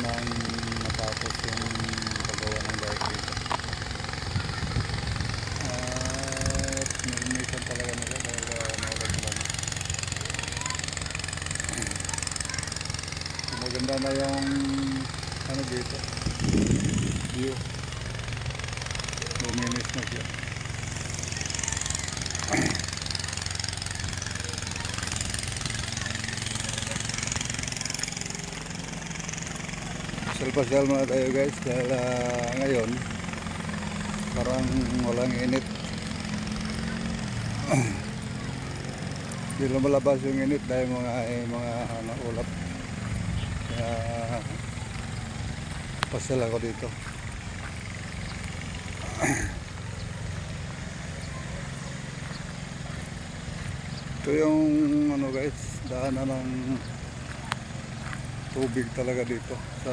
nang matapos yung paggawa ng dike dito. At nilinisan talaga nila dahil uh, maulan lang. Maganda na yung ano dito view. Luminis na siya. Pasyal-pasyal muna tayo guys dahil ah, ngayon parang walang init. Hindi lumalabas yung init dahil mga eh, mga ano, ulap. Kaya pasyal ako dito. Ito yung ano guys, daanan ng tubig talaga dito sa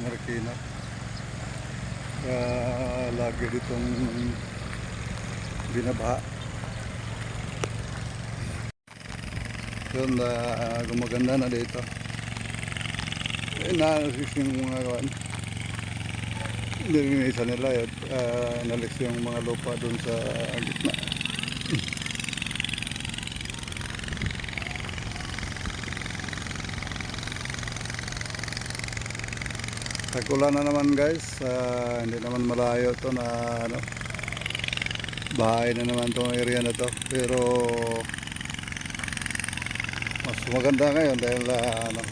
Marikina. Kaya lagi ditong binabaha. Yun, na gumaganda na dito. Eh, naalis yung mga kawan. Nilinisan nila at uh, nalis yung mga lupa doon sa gitna. Tagulan na naman guys, Ah, hindi naman malayo to na ano, bahay na naman tong area na to. Pero mas maganda ngayon dahil ah, ano,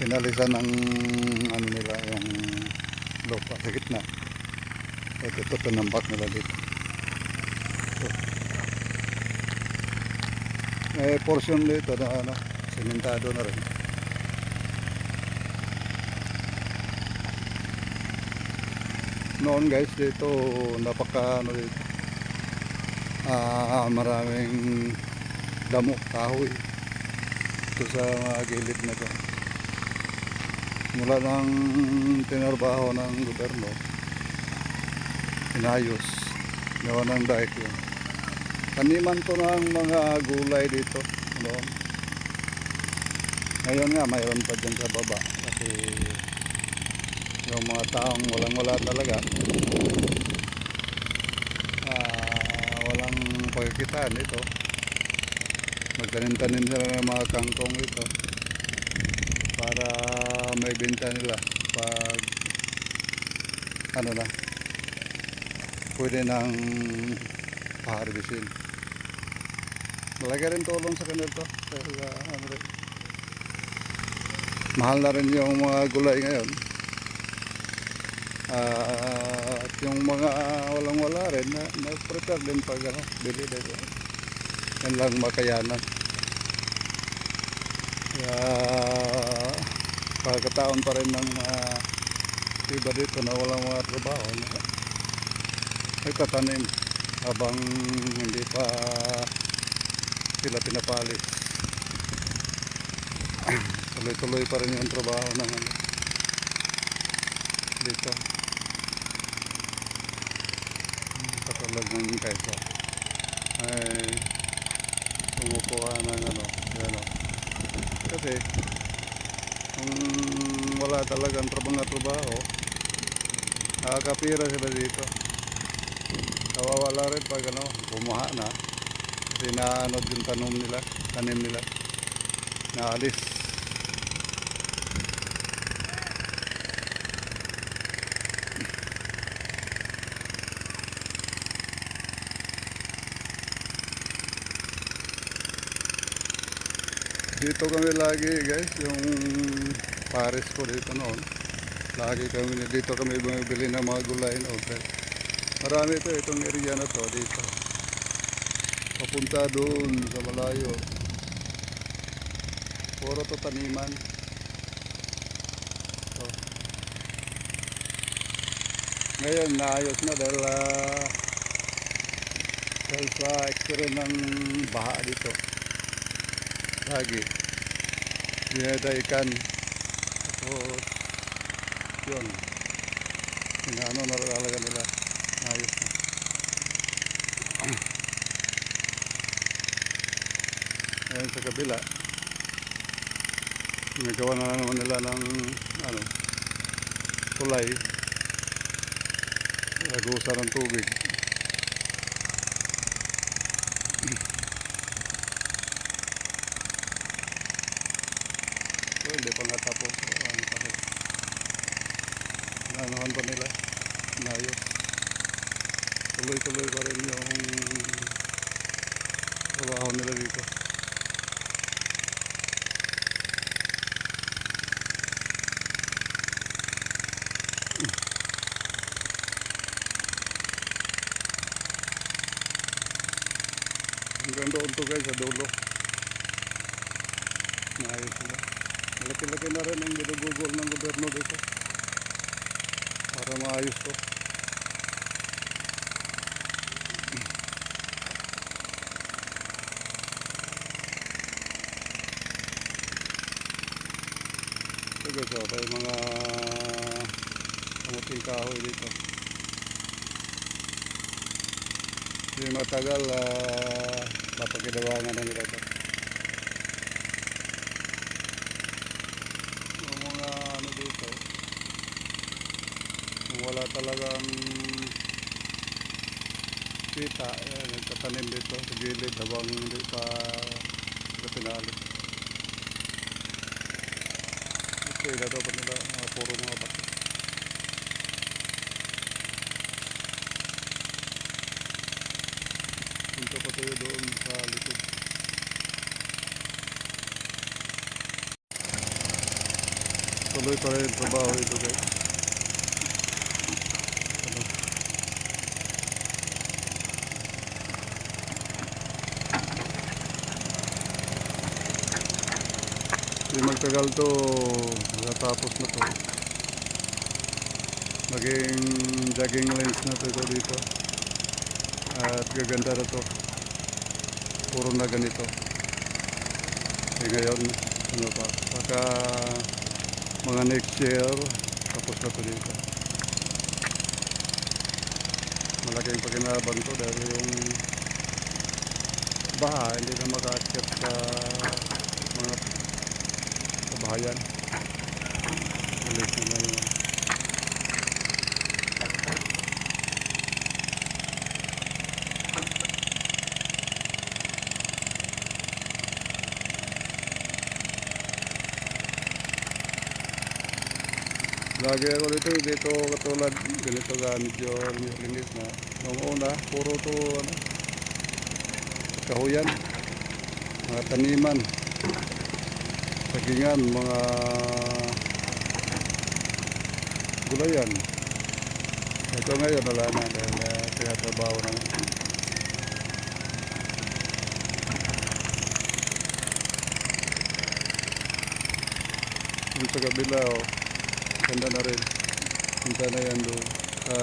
pinalisan ng ano nila yung lupa sa gitna. Ito, ito, tinambak nila dito. Ito. May portion dito na ano, simentado na rin. Noon guys dito napaka ano dito. Ah, maraming damo, kahoy. Ito sa mga gilid na to. Mula ng tinarbaho ng gobyerno, inayos, gawa ng dike yun. Taniman to ng mga gulay dito. Noon. Ngayon nga, mayroon pa dyan sa baba. Kasi yung mga taong walang wala talaga. Ah, walang pagkikitaan ito. Magtanim-tanim sila ng mga kangkong ito para may benta nila pag ano na pwede nang paharbisin malaki rin tulong sa kanila to dahil ah, ano rin. Mahal na rin yung mga gulay ngayon Ah, at yung mga walang-wala rin, na, na-prepare din pag ano, bili din. Yan lang makayanan. Kaya, pagkataon pa rin ng mga iba dito na walang mga trabaho. Na, ay katanim habang hindi pa sila pinapalis. Tuloy-tuloy pa rin yung trabaho ng ano, dito. Katulad ng kaysa ay kumukuha ng ano, yan o. Kasi kung wala talagang trabaho trabaho, nakakapira sila dito. Nawawala rin pag ano, bumaha na. Kasi naanod yung tanom nila, tanim nila. Naalis. Dito kami lagi guys, yung pares ko dito noon. Lagi kami dito kami bumibili ng mga gulay noon. Marami ito, itong area na to dito. Papunta doon sa malayo. Puro to taniman. So, ngayon naayos na dahil ah, dahil sa experience ng baha dito lagi dinadaikan tapos yun Inaano na talaga nila. Ayos na. Ayan sa kabila. Nagawa na naman nila ng ano, tulay. Lagusa ng tubig. So, hindi pa nga tapos. Ano pa rin. Naanohan pa nila. Inayos. Tuloy-tuloy pa rin yung trabaho nila dito. Hanggang doon to guys sa dulo. Naayos sila. Malaki-laki na rin ang ginugugol ng gobyerno dito. Para maayos to. Guys, oh, may mga kamuting kahoy dito. Yung matagal, uh, mapagkinabangan na nila ito. Yung mga ano dito, kung wala talagang kita, eh, nagtatanim dito sa gilid habang hindi pa sila pinali. Ito pa nila, mga puro mga bato. Punta pa tayo doon sa likod. Tuloy pa rin trabaho ito guys. Magtagal to, matatapos na to. Maging jogging lanes na to ito dito. At gaganda na to. Puro na ganito. Eh ngayon, ano pa, baka mga next year, tapos na to dito. Malaking pakinabang to dahil yung baha hindi na makaakyat sa mga sa bahayan. Ulit na yun. Lagi ako dito, dito katulad ganito ga medyo linis na. Noong una, puro to ano, kahuyan, mga taniman, sagingan, mga gulayan. Ito ngayon wala na dahil uh, tinatrabaho na. Yung sa kabila, oh, ganda na rin. Punta na yan doon. Sa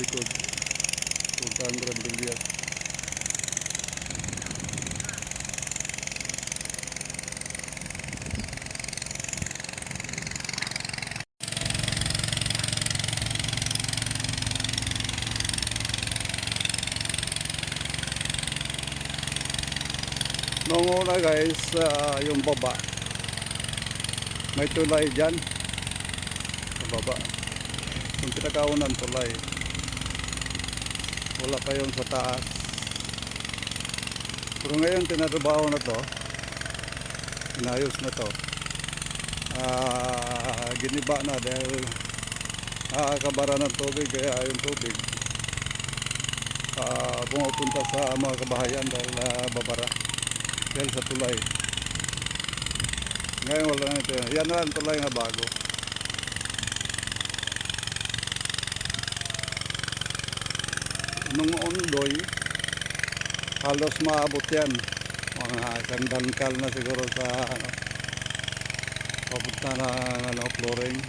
likod. Punta ang Grand Villas. Noong una guys, ah, yung baba, may tulay dyan. Sa baba. Yung pinakaunan tulay. Wala pa yung sa taas. Pero ngayon tinatrabaho na to. Inayos na to. Ah, giniba na dahil nakakabara ng tubig kaya yung tubig ah, pumupunta sa mga kabahayan dahil ah, babara dahil sa tulay. Ngayon wala na ito. Yan na ang tulay na bago. Nung ondoy, halos maabot yan. Mga isang dangkal na siguro sa ano, papunta na ano, flooring.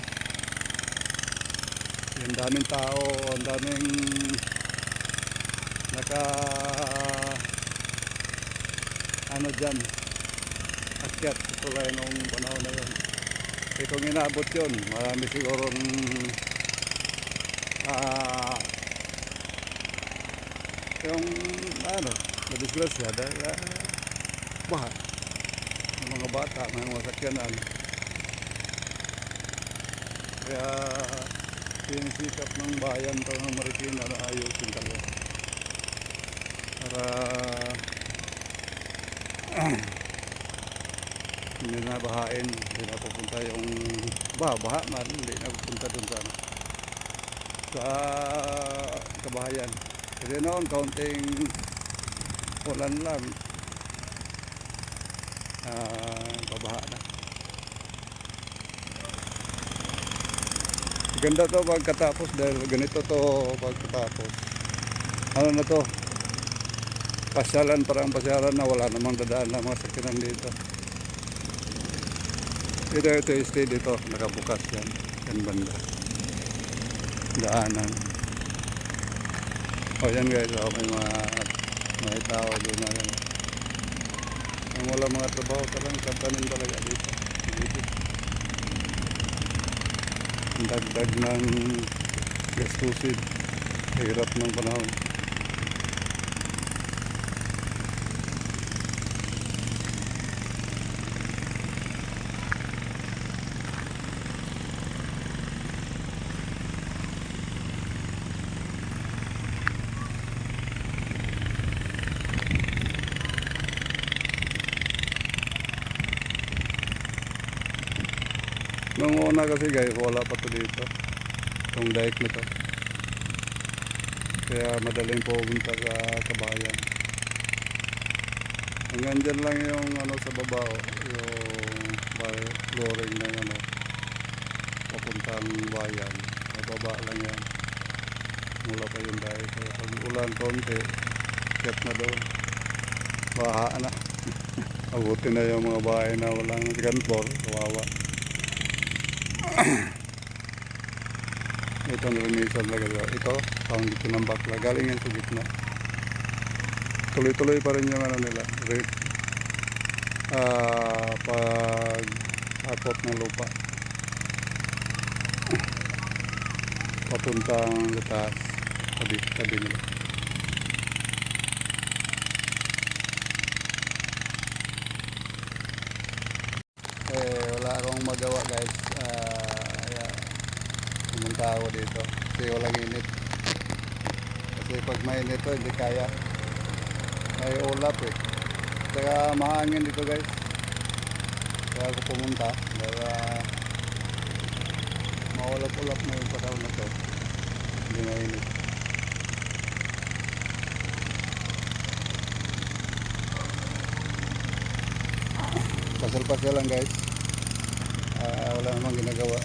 Yung daming tao, ang daming naka ano dyan akyat sa tulay nung panahon na yun Eh kung inabot yun, marami sigurong ah yung ano, madisgrasya dahil ah, baha. Yung mga bata, mga masakyanan. Kaya sinisikap ng bayan to ng Marikina na ayusin talaga. Para hindi na bahain, hindi na pupunta yung baha, man, hindi na pupunta dun sa ano, sa kabahayan. Kasi noon, kaunting ulan lang, ah, babaha na. Ganda to pagkatapos dahil ganito to pagkatapos. Ano na to? Pasyalan, parang pasyalan na wala namang dadaan na mga sakinan dito. Ito, ito, stay dito. Nakabukas yan. Yan banda. Daanan. O yan guys, oh, may mga may tao doon na yan. Ang wala mga trabaho talagang kapanin talaga dito. dito. Ang dagdag ng gastusin. Hirap ng panahon. Nung una kasi guys, wala pa to dito. Itong dike na to. Kaya madaling pumunta sa kabayan. Hanggang dyan lang yung ano sa baba, oh, yung flooring ng ano, papuntang bayan. Mababa lang yan. Mula pa yung dike. Kaya pag ulan konti, kit na doon. Baha na. Abutin na yung mga bahay na walang floor. Kawawa. Ito ang remisan talaga. Ito, ang dito ng bakla. Galing yan sa gitna. Tuloy-tuloy pa rin yung ano nila. Rate. Ah, pag akot ng lupa. Papuntang sa taas. Tabi, tabi nila. Eh, akong magawa guys. Ah, kaya pumunta ako dito. Kasi walang init. Kasi pag mainit to, hindi kaya. May ulap eh. Kaya mahangin dito guys. Kaya ako pumunta. Ah, maulap-ulap na yung panahon na to. Hindi mainit. Pasal-pasal lang guys. Ah, wala namang ginagawa.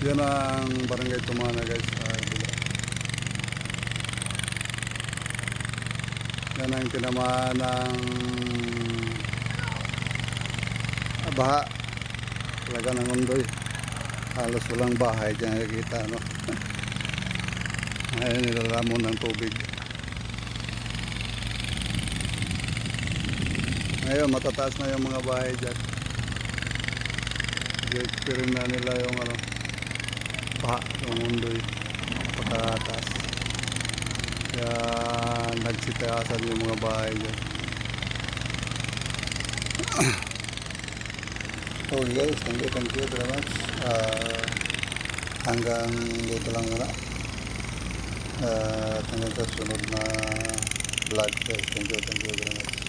Yan ang barangay Tumana guys. Bula. Yan ang tinamaan ng ah, baha. Talaga ng undoy. Halos walang bahay dyan nakikita. No? Ngayon nilalamon ng tubig. Ngayon matataas na yung mga bahay dyan. I-experience na nila yung ano, baha ng undoy. Pagkataas. Kaya nagsitayasan yung mga bahay dyan. Okay guys, thank you, thank you very much. Ah, hanggang dito lang muna. Uh, hanggang sa sunod na vlog. Thank you, thank you very much.